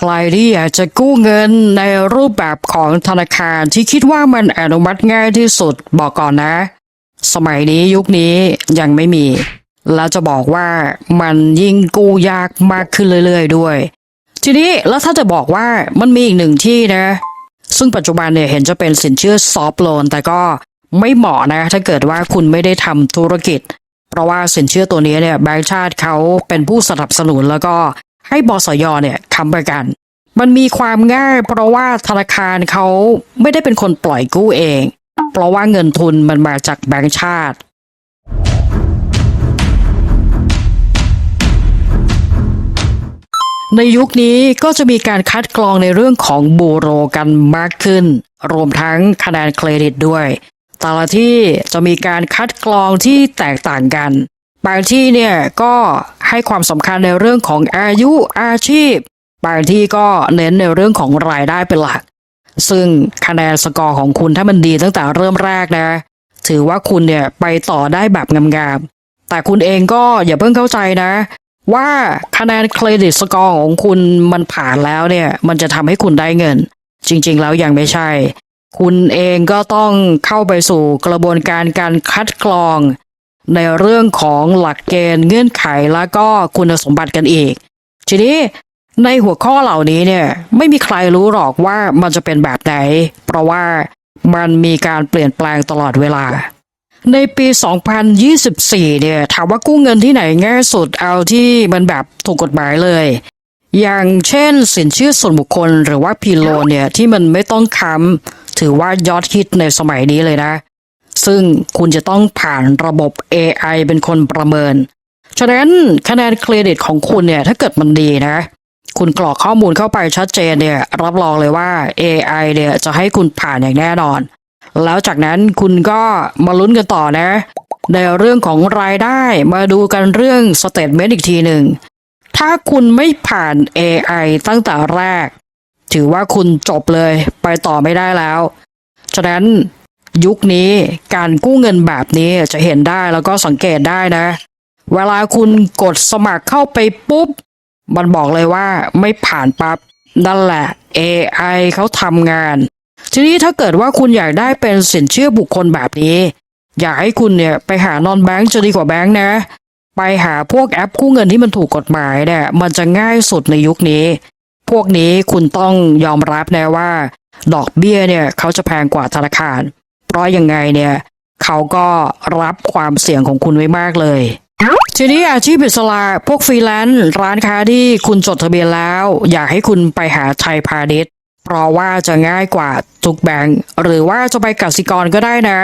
ใครที่อยากจะกู้เงินในรูปแบบของธนาคารที่คิดว่ามันอนุมัติง่ายที่สุดบอกก่อนนะ สมัยนี้ยุคนี้ยังไม่มี แล้วจะบอกว่ามันยิ่งกู้ยากมากขึ้นเรื่อยๆด้วย ทีนี้แล้วถ้าจะบอกว่ามันมีอีกหนึ่งที่นะ ซึ่งปัจจุบันเนี่ยเห็นจะเป็นสินเชื่อซอฟโลนแต่ก็ไม่เหมาะนะ ถ้าเกิดว่าคุณไม่ได้ทำธุรกิจ เพราะว่าสินเชื่อตัวนี้เนี่ยแบงก์ชาติเขาเป็นผู้สนับสนุนแล้วก็ ให้บสยเนี่ยค้ำประกัน มันมีความง่ายเพราะว่าธนาคารเขาไม่ได้เป็นคนปล่อยกู้เอง เพราะว่าเงินทุนมันมาจากแบงก์ชาติในยุคนี้ก็จะมีการคัดกรองในเรื่องของบูโรกันมากขึ้น รวมทั้งคะแนนเครดิตด้วย แต่ละที่จะมีการคัดกรองที่แตกต่างกัน บางที่เนี่ยก็ให้ความสำคัญในเรื่องของอายุอาชีพ บางที่ก็เน้นในเรื่องของรายได้เป็นหลัก ซึ่งคะแนนสกอร์ของคุณถ้ามันดีตั้งแต่เริ่มแรกนะ ถือว่าคุณเนี่ยไปต่อได้แบบงามๆ แต่คุณเองก็อย่าเพิ่งเข้าใจนะ ว่าคะแนนเครดิตสกอร์ของคุณมันผ่านแล้วเนี่ยมันจะทำให้คุณได้เงิน จริงๆแล้วยังไม่ใช่ คุณเองก็ต้องเข้าไปสู่กระบวนการการคัดกรอง ในเรื่องของหลักเกณฑ์เงื่อนไขแล้วก็คุณสมบัติกันอีก ทีนี้ในหัวข้อเหล่านี้เนี่ยไม่มีใครรู้หรอกว่ามันจะเป็นแบบไหน เพราะว่ามันมีการเปลี่ยนแปลงตลอดเวลา ในปี 2024 เนี่ยถามว่ากู้เงินที่ไหนง่ายสุดเอาที่มันแบบถูกกฎหมายเลย อย่างเช่นสินเชื่อส่วนบุคคลหรือว่าพีโลเนี่ยที่มันไม่ต้องค้ำถือว่ายอดฮิตในสมัยนี้เลยนะ ซึ่งคุณจะต้องผ่านระบบ AI เป็นคนประเมิน ฉะนั้นคะแนนเครดิตของคุณเนี่ยถ้าเกิดมันดีนะ คุณกรอกข้อมูลเข้าไปชัดเจนเนี่ยรับรองเลยว่า AI เนี่ยจะให้คุณผ่านอย่างแน่นอน แล้วจากนั้นคุณก็มาลุ้นกันต่อนะ ในเรื่องของรายได้มาดูกันเรื่องสเต t เมนต์อีกทีหนึ่งถ้าคุณไม่ผ่าน AI ตั้งแต่แรก ถือว่าคุณจบเลยไปต่อไม่ได้แล้ว ฉะนั้น ยุคนี้การกู้เงินแบบนี้จะเห็นได้แล้วก็สังเกตได้นะ เวลาคุณกดสมัครเข้าไปปุ๊บ มันบอกเลยว่าไม่ผ่านปับ๊บนั่นแหละ AI เขาทำงาน ทีนี้ถ้าเกิดว่าคุณอยากได้เป็นสินเชื่อบุคคลแบบนี้ อยากให้คุณเนี่ยไปหานอนแบงก์จะดีกว่าแบงก์นะ ไปหาพวกแอปกู้เงินที่มันถูกกฎหมายเนี่ยมันจะง่ายสุดในยุคนี้ พวกนี้คุณต้องยอมรับนะว่า ดอกเบี้ยเนี่ยเขาจะแพงกว่าธนาคาร ราะยังไงเนี่ย เขาก็รับความเสี่ยงของคุณไว้มากเลย ทีนี้อาชีพอิสระพวกฟรีแลนซ์ร้านค้าที่คุณจดทะเบียนแล้ว อยากให้คุณไปหาไทยพาณิชย์เพราะว่าจะง่ายกว่าทุกแบงก์หรือว่าจะไปกสิกรก็ได้นะ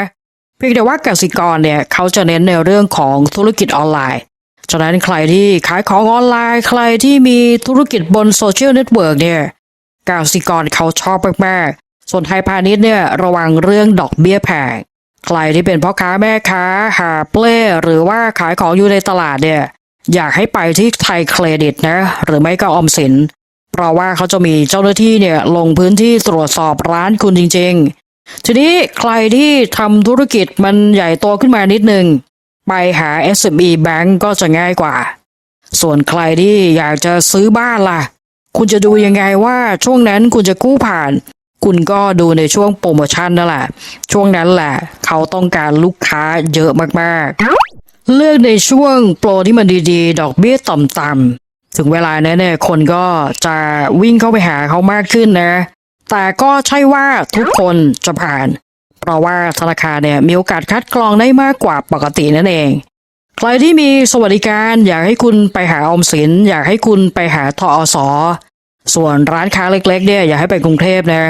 เพียงแต่ว่ากสิกรเนี่ยเขาจะเน้นในเรื่องของธุรกิจออนไลน์ฉะนั้นใครที่ขายของออนไลน์ ใครที่มีธุรกิจบนโซเชียลเน็ตเวิร์กเนี่ยกสิกรเขาชอบมากๆ ส่วนไทยพาณิชย์เนี่ยระวังเรื่องดอกเบี้ยแพง ใครที่เป็นพ่อค้าแม่ค้า หาเปล่หรือว่าขายของอยู่ในตลาดเนี่ยอยากให้ไปที่ไทยเครดิตนะ หรือไม่ก็ออมสิน เพราะว่าเขาจะมีเจ้าหน้าที่เนี่ยลงพื้นที่ตรวจสอบร้านคุณจริง ๆ ทีนี้ใครที่ทำธุรกิจมันใหญ่โตขึ้นมานิดนึง ไปหา SME Bank ก็จะง่ายกว่า ส่วนใครที่อยากจะซื้อบ้านล่ะ คุณจะดูยังไงว่าช่วงนั้นคุณจะกู้ผ่าน คุณก็ดูในช่วงโปรโมชั่นนั่นแหละ ช่วงนั้นแหละ เขาต้องการลูกค้าเยอะมากๆ เลือกในช่วงโปรที่มันดีๆ ดอกเบี้ยต่ำๆถึงเวลานั้นเนี่ยคนก็จะวิ่งเข้าไปหาเขามากขึ้นนะ แต่ก็ใช่ว่าทุกคนจะผ่าน เพราะว่าธนาคารเนี่ยมีโอกาสคัดกรองได้มากกว่าปกตินั่นเองใครที่มีสวัสดิการอยากให้คุณไปหาออมสิน อยากให้คุณไปหาทอสส่วนร้านค้าเล็กๆเนี่ยอยากให้ไปกรุงเทพนะ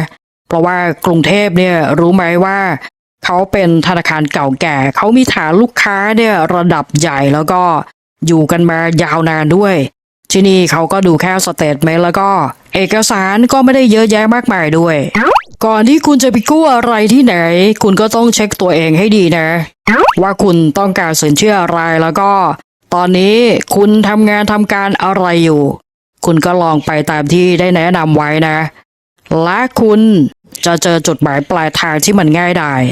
ราะว่ากรุงเทพเนี่ยรู้ไหมว่าเขาเป็นธนาคารเก่าแก่ เขามีฐานลูกค้าเนี่ยระดับใหญ่แล้วก็อยู่กันมายาวนานด้วย ที่นี่เขาก็ดูแค่สเตทเมนต์แล้วก็เอกสารก็ไม่ได้เยอะแยะมากมายด้วย ก่อนที่คุณจะไปกู้อะไรที่ไหน คุณก็ต้องเช็คตัวเองให้ดีนะ ว่าคุณต้องการสินเชื่ออะไรแล้วก็ ตอนนี้คุณทำงานทำการอะไรอยู่ คุณก็ลองไปตามที่ได้แนะนำไว้นะ และคุณ จะเจอจุดหมายปลายทางที่มันง่ายดาย